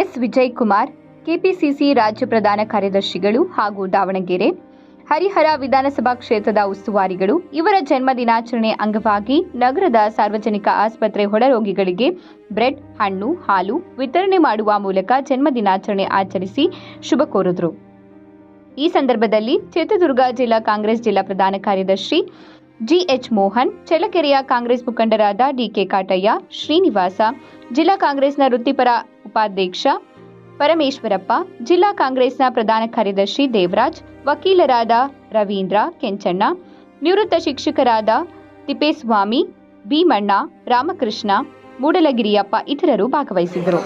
S Vijay Kumar KPCC ರಾಜ್ಯ ಪ್ರಧಾನ ಕಾರ್ಯದರ್ಶಿಗಳು ಹಾಗೂ ದಾವಣಗೆರೆ, ಹರಿಹರ ವಿಧಾನಸಭಾ ಕ್ಷೇತ್ರದ ಉಸ್ತುವಾರಿಗಳು, ಇವರ ಜನ್ಮ ದಿನಾಚರಣೆ ಅಂಗವಾಗಿ ನಗರದ ಸಾರ್ವಜನಿಕ ಆಸ್ಪತ್ರೆ ಹೊರರೋಗಿಗಳಿಗೆ ಬ್ರೆಡ್, ಹಣ್ಣು, ಹಾಲು ವಿತರಣೆ ಮಾಡುವ ಮೂಲಕ ಜನ್ಮ ದಿನಾಚರಣೆ ಆಚರಿಸಿ ಶುಭ ಕೋರಿದರು. ಈ ಸಂದರ್ಭದಲ್ಲಿ ಚಿತ್ರದುರ್ಗ ಜಿಲ್ಲಾ ಕಾಂಗ್ರೆಸ್ ಜಿಲ್ಲಾ ಪ್ರಧಾನ ಕಾರ್ಯದರ್ಶಿ ಜಿಎಚ್ ಮೋಹನ್, ಚಳ್ಳಕೆರೆಯ ಕಾಂಗ್ರೆಸ್ ಮುಖಂಡರಾದ ಡಿಕೆ ಕಾಟಯ್ಯ, ಶ್ರೀನಿವಾಸ, ಜಿಲ್ಲಾ ಕಾಂಗ್ರೆಸ್ನ ವೃತ್ತಿಪರ ಉಪಾಧ್ಯಕ್ಷ ಪರಮೇಶ್ವರಪ್ಪ ಜಿಲ್ಲಾ ಕಾಂಗ್ರೆಸ್ನ ಪ್ರಧಾನ ಕಾರ್ಯದರ್ಶಿ ದೇವರಾಜ್ ವಕೀಲರಾದ ರವೀಂದ್ರ ಕೆಂಚಣ್ಣ ನಿವೃತ್ತ ಶಿಕ್ಷಕರಾದ ತಿಪ್ಪೇಸ್ವಾಮಿ ಭೀಮಣ್ಣ ರಾಮಕೃಷ್ಣ ಮೂಡಲಗಿರಿಯಪ್ಪ ಇತರರು ಭಾಗವಹಿಸಿದರು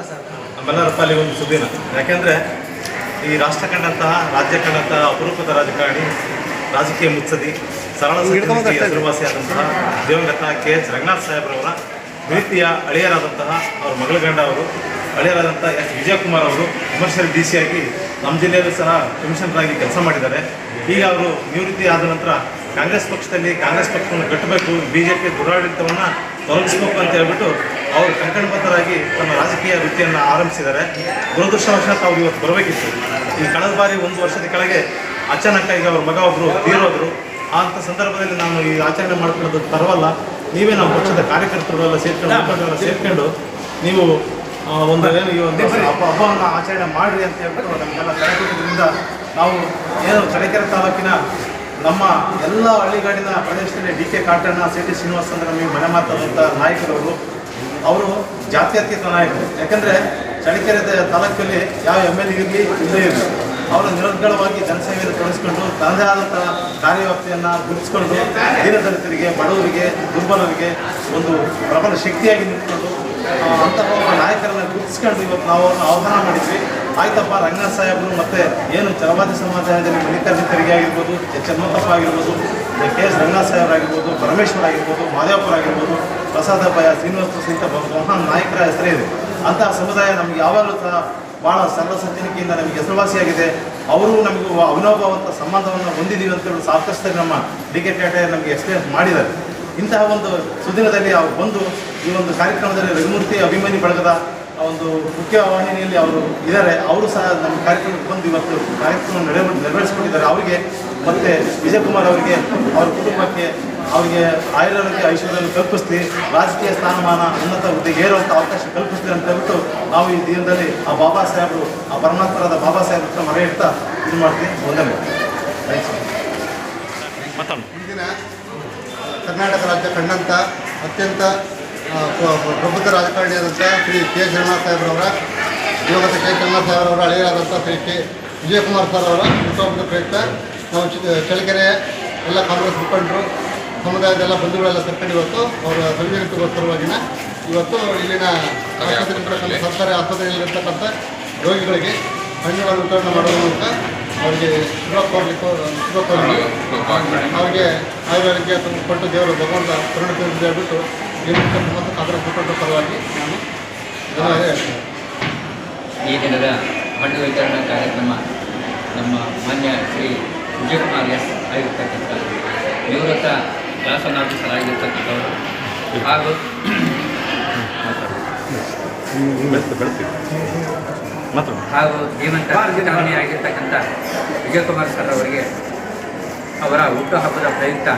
ಯಾಕೆಂದರೆ ಈ ರಾಷ್ಟ್ರ ಕಂಡಂತಹ ರಾಜ್ಯ ಕಂಡಂತಹ ಅಪರೂಪದ ರಾಜಕಾರಣಿ ರಾಜಕೀಯ ಮುತ್ಸದಿ ಸರಳ ಹೆಸರುವಾಸಿಯಾದಂತಹ ದಿವಂಗತ ಕೆ ಎಚ್ ರಂಗನಾಥ್ ಸಾಹೇಬ್ರವರ ಪ್ರೀತಿಯ ಅಳಿಯರಾದಂತಹ ಅವರ ಮಗಳ ಗಂಡ ಅವರು ಅಳಿಯರಾದಂಥ ಎಸ್. ವಿಜಯಕುಮಾರ್ ಅವರು ಕಮರ್ಷಿಯಲ್ ಡಿ ಸಿ ಆಗಿ ನಮ್ಮ ಜಿಲ್ಲೆಯಲ್ಲೂ ಸಹ ಕಮಿಷನರ್ ಆಗಿ ಕೆಲಸ ಮಾಡಿದ್ದಾರೆ. ಈಗ ಅವರು ನಿವೃತ್ತಿ ಆದ ನಂತರ ಕಾಂಗ್ರೆಸ್ ಪಕ್ಷದಲ್ಲಿ ಕಾಂಗ್ರೆಸ್ ಪಕ್ಷವನ್ನು ಕಟ್ಟಬೇಕು ಬಿ ಜೆ ಪಿ ದುರಾಡಳಿತವನ್ನು ತೊಲಗಿಸ್ಬೇಕು ಅಂತ ಹೇಳ್ಬಿಟ್ಟು ಅವರು ಕಂಕಣಬದ್ಧರಾಗಿ ತಮ್ಮ ರಾಜಕೀಯ ವೃತ್ತಿಯನ್ನು ಆರಂಭಿಸಿದ್ದಾರೆ. ದುರದೃಷ್ಟವಶಾತ್ ಅವ್ರು ಇವತ್ತು ಬರಬೇಕಿತ್ತು. ಈ ಕಳೆದ ಬಾರಿ ಒಂದು ವರ್ಷದ ಕೆಳಗೆ ಅಚಾನಕ್ಕಾಗಿ ಅವ್ರ ಮಗ ಒಬ್ಬರು ತೀರೋದ್ರು ಅಂಥ ಸಂದರ್ಭದಲ್ಲಿ ನಾನು ಈ ಆಚರಣೆ ಮಾಡ್ಕೊಳ್ಳೋದು ತರವಲ್ಲ ನೀವೇ ನಮ್ಮ ಪಕ್ಷದ ಕಾರ್ಯಕರ್ತರೆಲ್ಲ ಸೇರ್ಕೊಂಡು ಮುಖಂಡರೆಲ್ಲ ಸೇರ್ಕೊಂಡು ನೀವು ಒಂದು ಏನು ಈ ಒಂದು ಹಬ್ಬ ಹಬ್ಬವನ್ನು ಆಚರಣೆ ಮಾಡಿರಿ ಅಂತ ಹೇಳ್ಬಿಟ್ಟು ನಮಗೆಲ್ಲ ಕಾರ್ಯಕರ್ತರಿಂದ ನಾವು ಏನು ಚಳ್ಳಕೆರೆ ತಾಲೂಕಿನ ನಮ್ಮ ಎಲ್ಲ ಹಳ್ಳಿಗಾಡಿನ ಪ್ರದೇಶದಲ್ಲಿ D K Katanna C T Srinivas ಅಂದ್ರೆ ನಮಗೆ ಮನೆ ಮಾತಾಡುವಂಥ ನಾಯಕರವರು ಅವರು ಜಾತ್ಯತೀತ ನಾಯಕರು. ಯಾಕಂದರೆ ಚಳ್ಳಕೆರೆ ತ- ತಾಲೂಕಲ್ಲಿ ಯಾವ ಎಂ ಎಲ್ ಇರಲಿ ಇಲ್ಲೇ ಇರಲಿ. ಅವರು ನಿರರ್ಗಳವಾಗಿ ಜನಸೇವೆಯನ್ನು ತೊಡಗಿಸ್ಕೊಂಡು ತನ್ನದೇ ಆದಂಥ ಕಾರ್ಯವ್ಯಾಪ್ತಿಯನ್ನು ಗುರುತಿಸ್ಕೊಂಡು ದೀನದಲಿತರಿಗೆ, ಬಡವರಿಗೆ, ದುರ್ಬಲರಿಗೆ ಒಂದು ಪ್ರಬಲ ಶಕ್ತಿಯಾಗಿ ನಿಂತ್ಕೊಂಡು ಅಂತಹ ಒಬ್ಬ ನಾಯಕರನ್ನ ಗುರುತಿಸ್ಕೊಂಡು ಇವತ್ತು ನಾವು ಆಹ್ವಾನ ಮಾಡಿದ್ವಿ. ಆಯ್ತಪ್ಪ, ರಂಗನಾಥ್ ಸಾಹೇಬರು ಮತ್ತೆ ಏನು ಚಲವಾದಿ ಸಮಾಜದಲ್ಲಿ ಮಲ್ಲಿಕಾರ್ಜುನ ಆಗಿರ್ಬೋದು, ಎಚ್ ಹನುಮಂತಪ್ಪ ಆಗಿರ್ಬೋದು ಕೆ ಎಸ್ ರಂಗನಾಥ್ ಸಾಹೇಬ್ ಆಗಿರ್ಬೋದು, ಪರಮೇಶ್ವರ್ ಆಗಿರ್ಬೋದು ಮಾದೇವಪುರ ಆಗಿರ್ಬೋದು, ಪ್ರಸಾದ ಭಯ ಶ್ರೀನಿವಾಸ ಸಹಿತ ಮಹಾನ್ ನಾಯಕರ ಹೆಸರೇ ಇದೆ. ಅಂತಹ ಸಮುದಾಯ ನಮಗೆ ಯಾವಾಗಲೂ ಸಹ ಭಾಳ ಸರಳ ಸಜ್ಜನಿಕೆಯಿಂದ ನಮಗೆ ಹೆಸರುವಾಸಿಯಾಗಿದೆ. ಅವರು ನಮಗೂ ಅವಿನೋಭಾವಂತ ಸಂಬಂಧವನ್ನು ಹೊಂದಿದ್ದೀವಿ ಅಂತ ಹೇಳಿ ಸಾಕಷ್ಟು ನಮ್ಮ ಡಿ ಕೆ ನಮಗೆ ಎಕ್ಸ್ಪ್ಲೇನ್ ಮಾಡಿದ್ದಾರೆ. ಇಂತಹ ಒಂದು ಸುದಿನದಲ್ಲಿ ಅವರು ಬಂದು ಈ ಒಂದು ಕಾರ್ಯಕ್ರಮದಲ್ಲಿ ರಘುಮೂರ್ತಿ ಅಭಿಮಾನಿ ಬಳಗದ ಒಂದು ಮುಖ್ಯವಾಹಿನಿಯಲ್ಲಿ ಅವರು ಇದ್ದಾರೆ. ಅವರು ಸಹ ನಮ್ಮ ಕಾರ್ಯಕ್ರಮಕ್ಕೆ ಬಂದು ಇವತ್ತು ಕಾರ್ಯಕ್ರಮ ನೆರವೇರಿಸಿಕೊಂಡಿದ್ದಾರೆ ಅವರಿಗೆ ಮತ್ತು ವಿಜಯಕುಮಾರ್ ಅವರಿಗೆ ಅವರ ಕುಟುಂಬಕ್ಕೆ ಅವರಿಗೆ ಆಯುರ್ವೇದಕ್ಕೆ ಐಶ್ವರ್ಯವನ್ನು ಕಲ್ಪಿಸ್ತೀವಿ ರಾಜಕೀಯ ಸ್ಥಾನಮಾನ ಉನ್ನತ ಹುದ್ದೆಗೆ ಏರುವಂಥ ಅವಕಾಶ ಕಲ್ಪಿಸ್ತೀವಿ ಅಂತ ಹೇಳ್ಬಿಟ್ಟು ನಾವು ಈ ದಿನದಲ್ಲಿ ಆ ಬಾಬಾ ಸಾಹೇಬರು ಆ ಪರಮಾತ್ಮರಾದ ಬಾಬಾ ಸಾಹೇಬ್ ಹತ್ರ ಮರೆ ಇಡ್ತಾ ಇದು ಮಾಡ್ತೀವಿ. ಒಂದನೇ ಇಂದಿನ ಕರ್ನಾಟಕ ರಾಜ್ಯ ಕಂಡಂಥ ಅತ್ಯಂತ ಪ್ರಮುಖ ಪ್ರಬುದ್ಧ ರಾಜಕಾರಣಿಯಾದಂಥ ಶ್ರೀ ಕೆ. ಜಗನ್ನಾಥ್ ಸಾಹೇಬ್ರವರ ದಿವಂಗತ ಕೆ. ಜಗನ್ನಾಥ್ ಸಾಹೇಬ್ರವರ ಹಳೆಯರಾದಂಥ ಶ್ರೀ ಕೆ. ವಿಜಯಕುಮಾರ್ ಸರ್ ಅವರ ಹುಟ್ಟುಹಬ್ಬದ ಪ್ರಯುಕ್ತ. ನಾವು ಚ- ಚಳ್ಳಕೆರೆ ಎಲ್ಲ ಕಾಂಗ್ರೆಸ್ ಮುಖಂಡರು ಸಮುದಾಯದ ಎಲ್ಲ ಬಂಧುಗಳೆಲ್ಲ ಸೇರ್ಕೊಂಡು ಇವತ್ತು ಅವರ ಸಂಜೀವಿತಗೋಸ್ಕರವಾಗಿನ ಇವತ್ತು ಇಲ್ಲಿನ ಸರ್ಕಾರಿ ಆಸ್ಪತ್ರೆಯಲ್ಲಿರ್ತಕ್ಕಂಥ ರೋಗಿಗಳಿಗೆ ಹಣ್ಣುಗಳನ್ನು ವಿತರಣೆ ಮಾಡೋದ್ರ ಮೂಲಕ ಅವರಿಗೆ ಶುಭ ಕೋರ್ಲಿಕ್ಕೆ, ಶುಭ ಕೋರಿ ಅವರಿಗೆ ಆಯುರ್ವೇದಕ್ಕೆ ಕೊಟ್ಟು ದೇವರು ಭಗವಂತ ಕರುಣ ಅಂತ ಹೇಳ್ಬಿಟ್ಟು ಮತ್ತು ಅದರ ಕೊಟ್ಟ ಪರವಾಗಿ ನಾನು ಈ ದಿನದ ಹಣ್ಣು ವಿತರಣಾ ಕಾರ್ಯಕ್ರಮ ನಮ್ಮ ಮಾನ್ಯ ಶ್ರೀ ವಿಜಯಕುಮಾರ್ ಎಸ್ ಆಗಿರ್ತಕ್ಕಂಥ ನಿವೃತ್ತ ಕ್ಲಾಸ್ ಒನ್ ಚೆನ್ನಾಗಿರ್ತಕ್ಕಂಥವ್ರು ಹಾಗೂ ಹಾಗೂ ಜೀವಂತ ಆಗಿರ್ತಕ್ಕಂಥ ವಿಜಯಕುಮಾರ್ ಸರ್ ಅವರಿಗೆ ಅವರ ಹುಟ್ಟುಹಬ್ಬದ ಪ್ರಯುಕ್ತ